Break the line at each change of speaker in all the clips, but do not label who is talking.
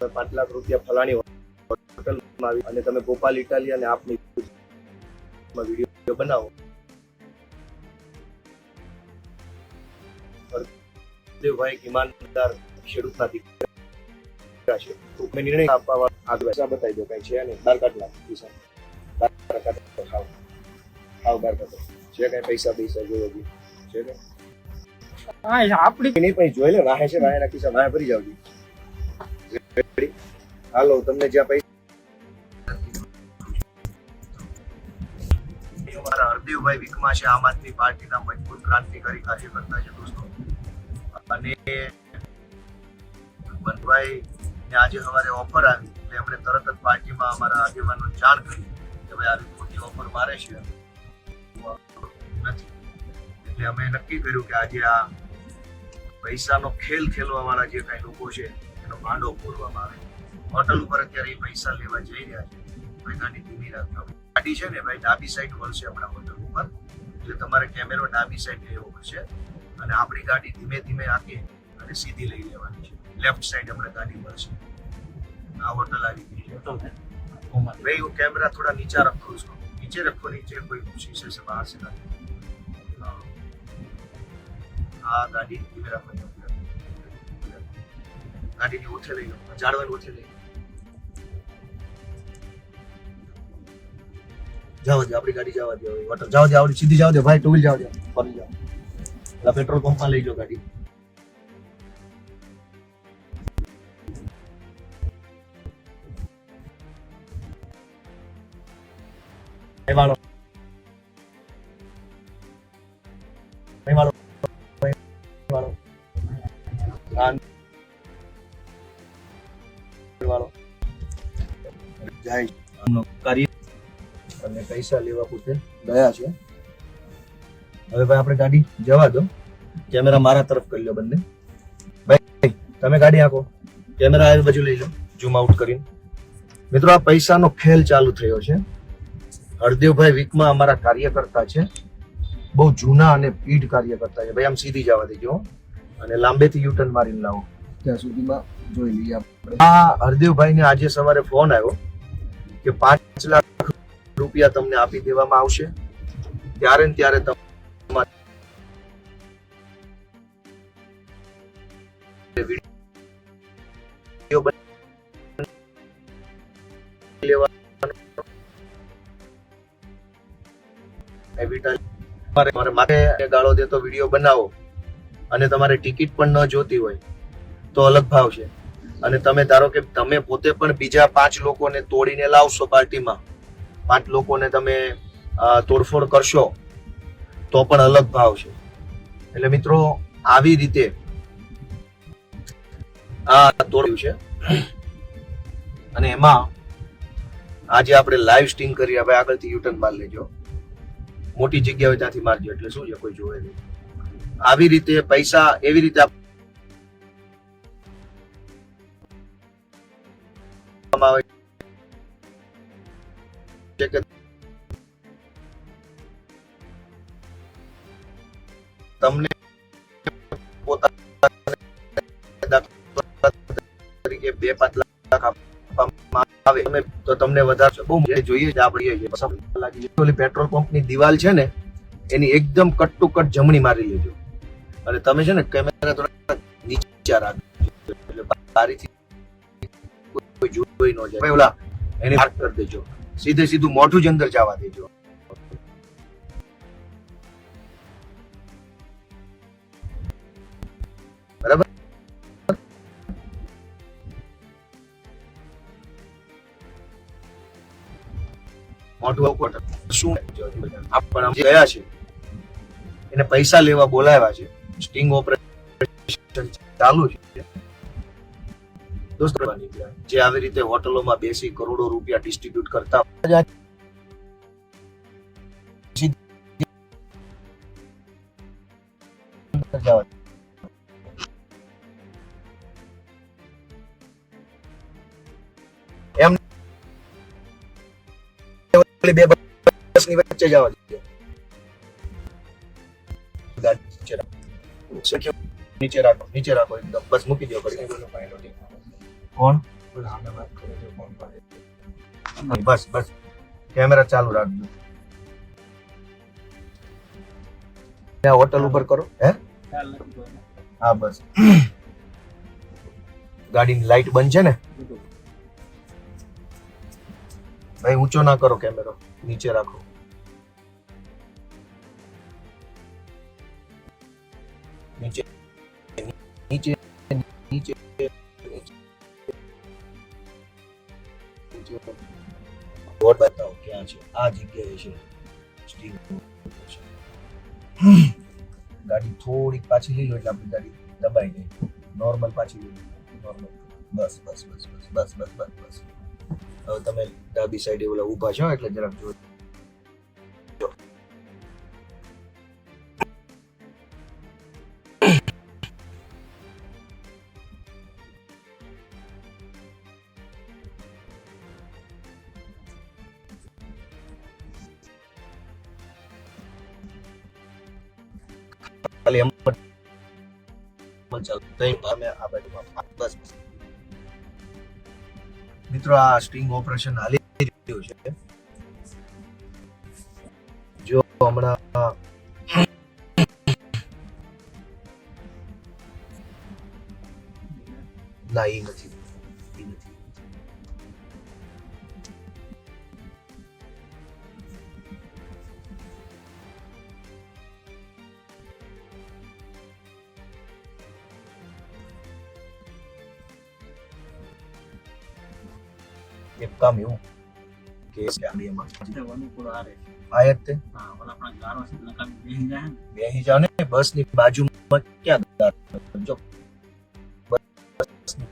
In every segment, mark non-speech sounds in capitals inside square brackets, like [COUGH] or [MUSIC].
પાંચ લાખ રૂપિયા ફલાણી હોટલમાં આવી અને તમે ગોપાલ ઇટાલી અને આપની વીડિયો બનાવો. દેવભાઈ ઈમાનદાર ખેડૂતના દીકરા છે. તો મેં નિર્ણય આપવા આગળ બતાવી દો કઈ છે અને બાર કાઢ પૈસા. બાર કાઢ ખાવ ખાવ બાર કાઢો. છે કઈ પૈસા પૈસા જોયો છે કઈ?
હા આપડી
નહીં પણ જોઈ લે વાહે છે વાહે છે વાહે ભરી જાવજી? હાલો, તમને જ્યાં પૈસા અમારા હરદેવભાઈ વિકમા છે, આમ આદમી પાર્ટીના મજબૂત ક્રાંતિકારી કાર્યકર્તા છે, દોસ્તો. અને બનભાઈ ને આજે સવારે ઓફર આવી, એટલે એમણે તરત જ પાર્ટીમાં અમારા આગેવાનો જાણ કરી કે ભાઈ આવી મોટી ઓફર મારે છે. નથી. એટલે અમે નક્કી કર્યું કે આજે આ પૈસાનો ખેલ ખેલવા વાળા જે કઈ લોકો છે, એનો ભાંડો ફોડવામાં આવે. હોટલ ઉપર અત્યારે પૈસા લેવા જઈ રહ્યા છે. ભાઈ ગાડી ધીમી રાખજો ગાડી છે ને ભાઈ ડાબી સાઈડ વળશે આપણા હોટલ ઉપર. એટલે તમારે કેમેરો ડાબી સાઈડ લેવો પડશે અને આપણી ગાડી ધીમે ધીમે આખી અને સીધી લઈ લેવાની છે. લેફ્ટ સાઈડ આપણે ગાડી વળશે આ હોટલ આવી ગઈ છે. ભાઈ હું કેમેરા થોડા નીચા રખો છું. નીચે રખો નીચે કોઈ પૂછી છે બહાર છે આ ગાડી ધીમે પર ગાડીની ઓછે લઈ લો. જાળવાની ઓછે લઈ લો. જાવ દે આપણી ગાડી જવા દે વોટર જવા દે આવડી, સીધી જવા દે ભાઈ ટુ વ્હીલ જવા દે ફરી જાવ. એટલે પેટ્રોલ પંપમાં લઈ જાઓ ગાડી. વાળો. વાળો. વાળો. વાળો. જાય. કાર્ય પૈસા લેવા પૂરતે ગયા છે. હવે ભાઈ આપણે ગાડી જવા દો. કેમેરા મારા તરફ કરી લો બંને. ભાઈ તમે ગાડી આંકો કેમેરા આ બાજુ લઈ લો. ઝૂમ આઉટ કરીને. મિત્રો આ પૈસાનો ખેલ ચાલુ થયો છે. હરદેવભાઈ વીકમાં અમારા કાર્યકર્તા છે. બહુ જૂના અને પીઢ કાર્યકર્તા છે. ભાઈ આમ સીધી જવા દેજો અને લાંબેથી યુટર્ન મારીને લાવો. ત્યાં સુધીમાં જોઈ લઈએ આપણે. આ હરદેવભાઈને આજે સવારે ફોન આવ્યો કે પાંચ લાખ રૂપિયા તમને આપી દેવામાં આવશે. ત્યારે ને ત્યારે તમારે માથે ગાળો દેતો વીડિયો બનાવો. અને તમારે ટિકિટ પણ ન જોતી હોય તો અલગ ભાવ છે. અને તમે ધારો કે તમે પોતે પણ બીજા પાંચ લોકોને તોડીને લાવશો પાર્ટીમાં પાંચ લોકોને તમે તોડફોડ કરશો, તો પણ અલગ ભાવ છે. એટલે મિત્રો, આવી રીતે આ તોડ્યું છે. અને એમાં આજે આપણે લાઈવ સ્ટિંગ કરી હવે આગળથી યુટર્ન માર લેજો. મોટી જગ્યા હોય ત્યાંથી મારજો, એટલે શું છે, કોઈ જોવે નહીં. આવી રીતે પૈસા એવી રીતે આપવામાં આવે કે તમને તરીકે બે પાંચ લાખ આવે. તમે તો તમને વધારે બહુ જોઈએ છે આપણે લાગી. ઓલી પેટ્રોલ પંપની દિવાલ છે ને, એની એકદમ કટ ટુ કટ જમણી મારી લેજો. અને તમે છે ને કેમેરા થોડા નીચે રાખજો. એટલે બારીથી કોઈ જોઈ ન જાય. ઓલા, એને માર્ક કરી દેજો. સીધે સીધું મોઢું જ અંદર જવા દેજો. શું? પણ ગયા છે. એને પૈસા લેવા બોલાવ્યા છે. સ્ટિંગ ઓપરેશન ચાલુ છે. દોસ્તો જે આવી રીતે હોટલોમાં બેસી કરોડો રૂપિયા ડિસ્ટ્રીબ્યુટ કરતા એમ ઓલી બે બસની વચ્ચે જવા દીધો ગાડી નીચે રાખો. નીચે રાખો નીચે રાખો, એકદમ. બસ મૂકી દો ઘડી કોણ
સામે વાત કરે છે ફોન પર
બસ બસ કેમેરા ચાલુ રાખજો ત્યાં હોટલ ઉપર કરો હે
ખ્યાલ નથી કોઈને.
હા બસ ગાડીની લાઈટ બંધ છે ને
બધું.
ભાઈ ઊંચો ના કરો કેમેરો નીચે રાખો નીચે નીચે નીચે બોર્ડ બતાવો, ક્યાં છે? આ જગ્યાએ છે. સ્ટીલ ગાડી થોડીક પાછી લઈ લો એટલે આપણી ગાડી દબાઈ જાય. નોર્મલ પાછી લઈ નોર્મલ બસ બસ બસ બસ બસ બસ બસ બસ. હવે તમે ડાબી સાઈડે ઓલા ઊભા છો એટલે જરાક જો મિત્રો આ સ્ટિંગ ઓપરેશન હાલી રહ્યું છે. જો હમણાં [COUGHS] ના એ નથી.
બેસી
જાવ ને. બસની બાજુમાં ક્યાં? જો
બસની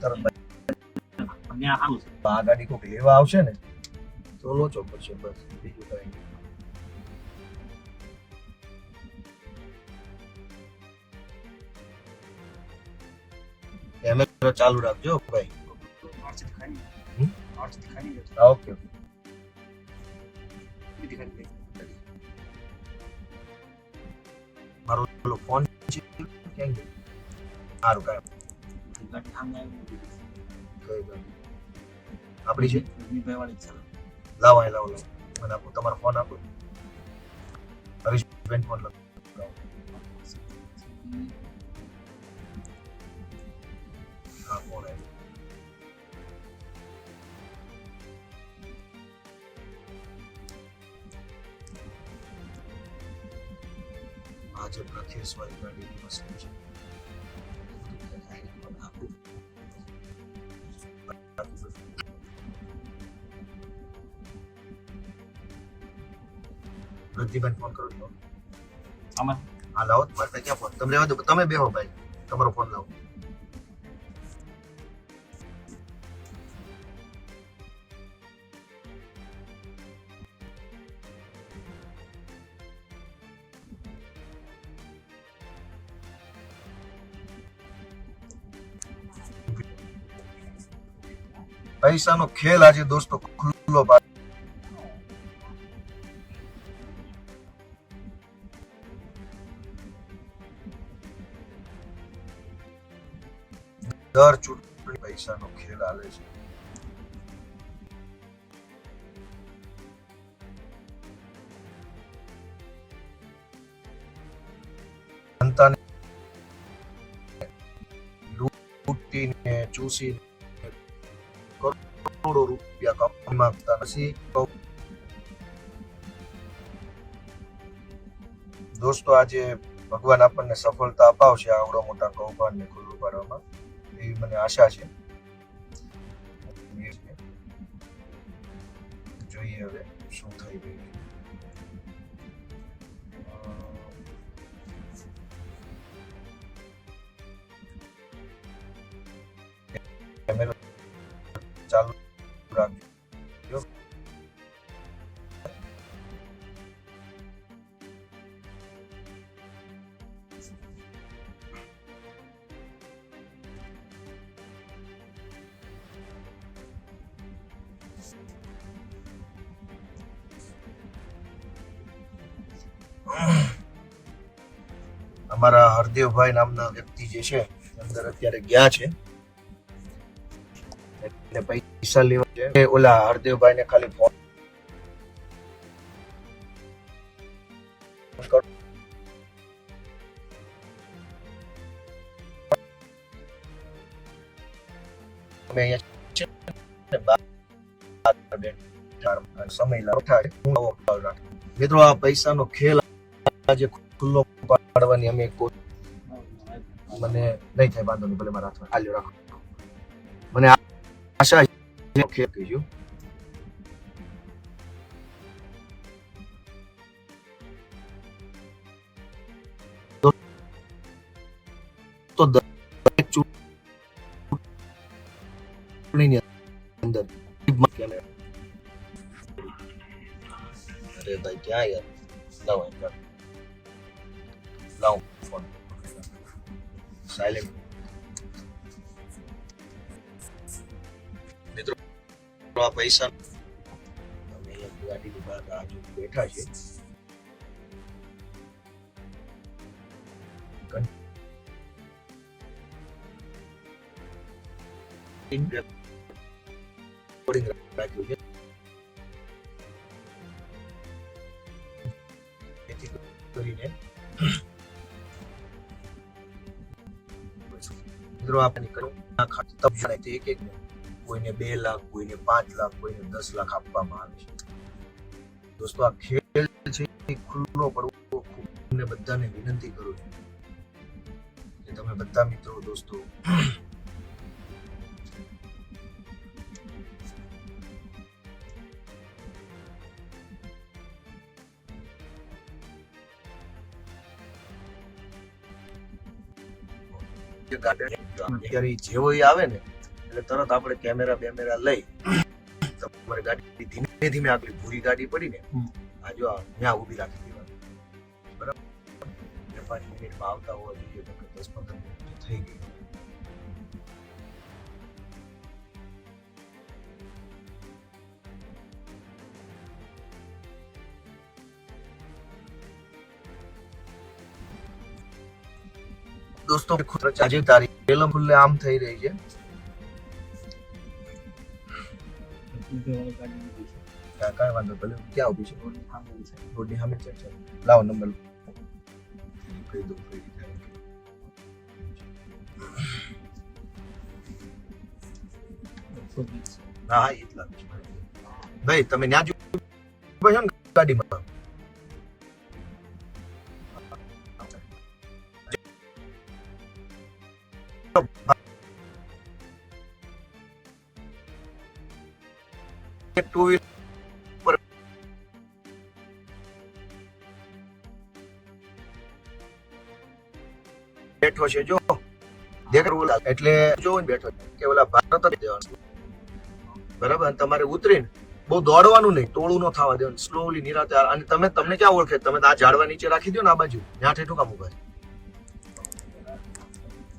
છે.
આ ગાડી કોઈક લેવા આવશે ને તો લોચો પડશે બસ બીજું કઈ નહીં. કેમેરો ચાલુ રાખજો ભાઈ.
છે.
ઓકે.
भी दिखाई देगी
મારો પેલો ફોન છે ક્યાં ગયો સારું કાય આપણી છે લાવો અહીં લાવો મને આપો તમારો ફોન આપો હરીશબેન ફોન લગાવો હા ફોન આવ્યો આજે પ્રખ્યાત વાળી વસ્તુ છે. ફોન કરો છો.
આમાં.
હા લાવો. મારે ક્યાં ફોન તમે રહેવા દો. તમે બેહો ભાઈ. તમારો ફોન લાવો. પૈસાનો ખેલ આજે દોસ્તો ખુલ્લો દર ચૂંટણી પૈસાનો ખેલ હાલે છે. જનતાને ચૂસીને કરોડો રૂપિયા કમાઈ માંગતા નથી. દોસ્તો, આજે ભગવાન આપણને સફળતા અપાવશે આવડો મોટા કૌભાંડને ખુલ્લું પાડવામાં. એવી મને આશા છે. જોઈએ હવે શું થઈ રહ્યું છે. અમારા નામના વ્યક્તિ જે છે, અંદર અત્યારે ગયા છે. એટલે પૈસા લેવા છે. ઓલા હરદેવભાઈ ને ખાલી ફોન. મિત્રો, આ પૈસાનો ખેલ આજે ખુલ્લો પાડવાની અમે કોઈ મને નહીં થાય વાંધો નહીં ભલે મારા હાથમાં આલ્યો રાખો મને આ- આશા છે કે કહીશું તો તો દરેક ચૂંટણીની અંદર કેમેરા અરે ભાઈ ક્યાં યાર લાવો એક સાયલેન્ટ મિત્રો આ પૈસા અમે અહીંયા ગાડીની બહાર રાહ જોઈને બેઠા છીએ Recording રાખ્યું છે જેથી કરીને મિત્રો, આપણે કરું આ ખાતું તબજણે તે એક એક કોઈને બે લાખ, કોઈને પાંચ લાખ, કોઈને દસ લાખ આપવામાં આવે છે. દોસ્તો, આ ખેલ છે ખુલ્લો પડવો ખૂબ બધાને વિનંતી કરું છું કે તમે બધા મિત્રો, દોસ્તો અત્યારે જેવો આવે ને એટલે તરત આપણે કેમેરા બેમેરા લઈ તમારી ગાડી ધીમે ધીમે આગળ ભૂરી ગાડી પડી ને. આ જો આ ત્યાં ઊભી રાખી દેવાની. બરાબર? બે પાંચ મિનિટમાં આવતા હોવા જોઈએ દસ પંદર મિનિટ થઈ ગઈ દોસ્તો આજે તારીખ પેલમ ખુલ્લે આમ થઈ રહી છે. કાંઈ વાંધો ભલે ક્યાં ઊભી છે? રોડની સામે છે. ચાલો. લાવો નંબર. કહી આવે. હા એટલા ભાઈ તમે ત્યાં જો ગાડીમાં? બેઠો છે, જો. એટલે જો બેઠો કે ઓલા ભારત બરાબર? તમારે ઉતરીને બહુ દોડવાનું નહીં, ટોળું ન થવા દેવાનું સ્લોલી નિરાતે અને તમે તમને ક્યાં ઓળખે? તમે આ ઝાડવા નીચે રાખી દો ને આ બાજુ. ત્યાં ઠેઠું કામ ઊભા?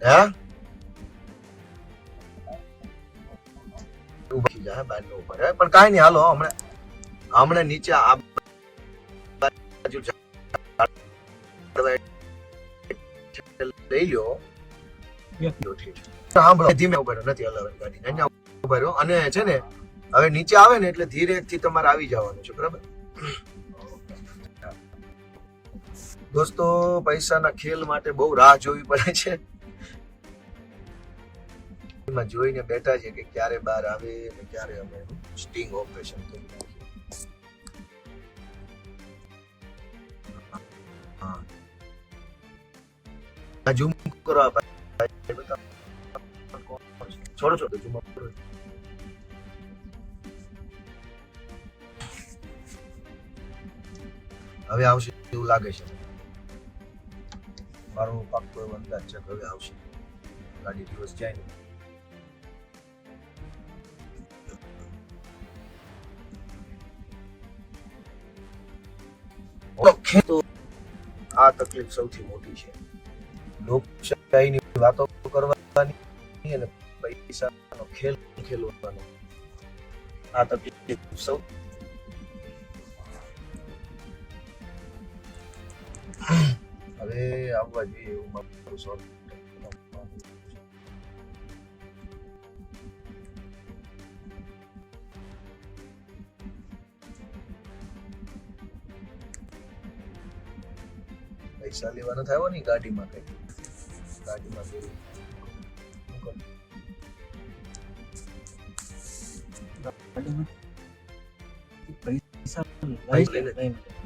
હે? ઊભા જાય બાર ઉપર. પણ કાંઈ નહીં હાલો હમણાં હમણાં નીચે આ બાજુ લઈ લ્યો. સાંભળો. ધીમે ઊભા નથી હલાવવાની ગાડી. અહીંયા ઊભા રહ્યો અને છે ને હવે નીચે આવે ને એટલે ધીરે થી તમારે આવી જવાનું છે બરાબર? દોસ્તો પૈસાના ખેલ માટે બહુ રાહ જોવી પડે છે. એમાં જોઈને બેઠા છે કે ક્યારે બહાર આવે અને ક્યારે અમે સ્ટિંગ ઓપરેશન કરી ઝૂમ કરો છોડો છોડો ઝૂમ કરો. હવે આવશે એવું લાગે છે. મારો પાક્કો એવો અંદાજ છે કે હવે આવશે. ગાડી દિવસ જાય તો આ તકલીફ સૌથી મોટી છે. લોકશાહીની વાતો કરવાની અને પૈસાનો ખેલ ખેલવાનો. આ તકલીફ સૌ હવે આવવા જોઈએ એવું મારું સો પૈસા લેવાનો થયો ને ગાડીમાં કઈ ગાડીમાં કઈ
પૈસા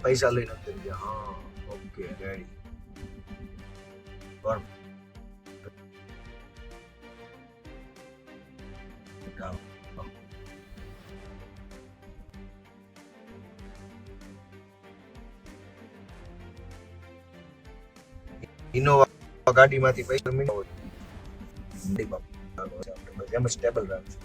પૈસા લઈને હા ઓકે રેડી બરાબર. ઇનોવા ગાડીમાંથી પૈસા મીનો હોય. એમ સ્ટેબલ રાખજો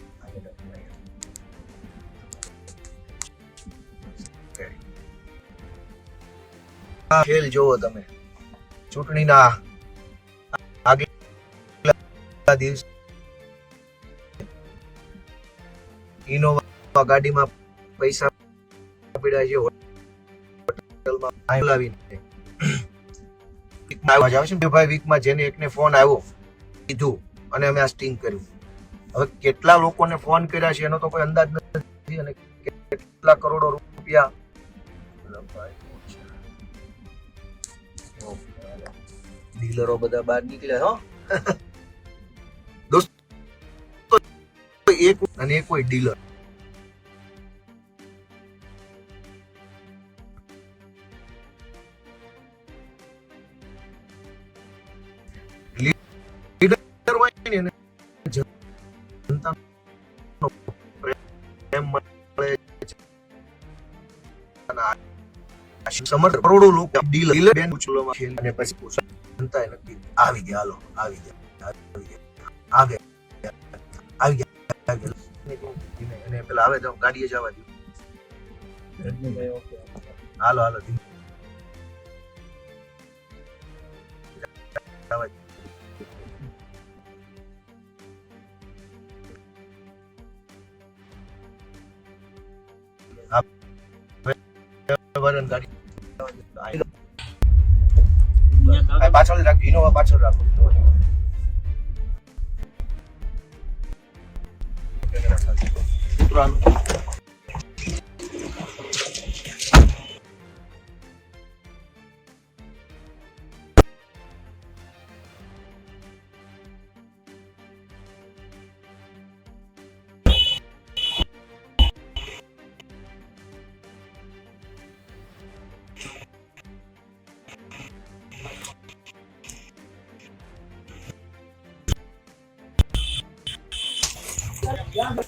ખેલ જોવો તમે. ચૂંટણીના આગલા દિવસ ઇનોવા ગાડીમાં પૈસા પીડા છે. હોટલમાં લાવીને આવ્યા. ને ભાઈ વીકમાં જેને એકને ફોન આવ્યો, કીધું, અને અમે આ સ્ટિંગ કર્યું. હવે કેટલા લોકોને ફોન કર્યા છે એનો તો કોઈ અંદાજ નથી અને કેટલા કરોડો રૂપિયા ડીલરો બધા બહાર નીકળ્યા, હો. [LAUGHS] દોસ્તો, એક અને એક કોઈ ડીલર. સમર્થ કરોડો લોકો ડીલ ડીલર બેન ઉછળવામાં ખેલ અને પછી જનતા એ નક્કી આવી ગયા હાલો આવી ગયા આવી ગયા આવી ગયા આવી ગયા એને પેલા આવે તો ગાડીએ જવા દો. હાલો હાલો. જવા દો. વરણ ગાડી. આ પાછળ રાખ ઇનોવા પાછળ રાખો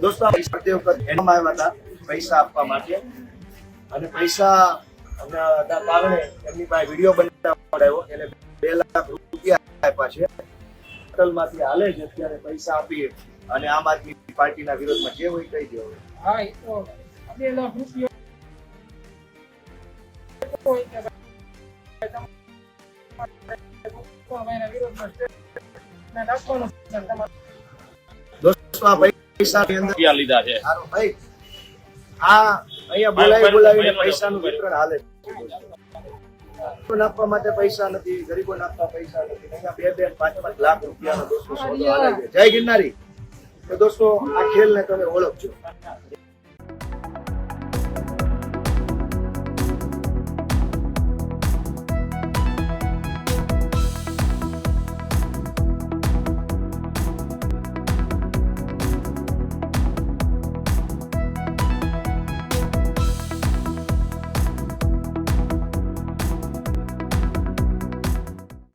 દોસ્તો એનામાં આવ્યા હતા? પૈસા આપવા માટે. અને પૈસા કારણે એમની પાસે વીડિયો બનાવડાવ્યો એને બે લાખ રૂપિયા આપ્યા છે. હોટલમાંથી હાલે છે અત્યારે પૈસા આપીએ. અને આમ આદમી પાર્ટીના વિરોધમાં જે હોય કહી દેવું
હા એ તો બે લાખ રૂપિયા
દોસ્તો
રૂપિયા લીધા છે.
સારું ભાઈ. આ અહીંયા બોલાવી બોલાવીને પૈસાનું વિતરણ હાલે. છે આપવા માટે પૈસા નથી ગરીબો આપવા પૈસા નથી. અહીંયા બે બે પાંચ પાંચ લાખ રૂપિયાનો દોસ્તો જય ગિરનારી. તો દોસ્તો આ ખેલને તમે ઓળખજો.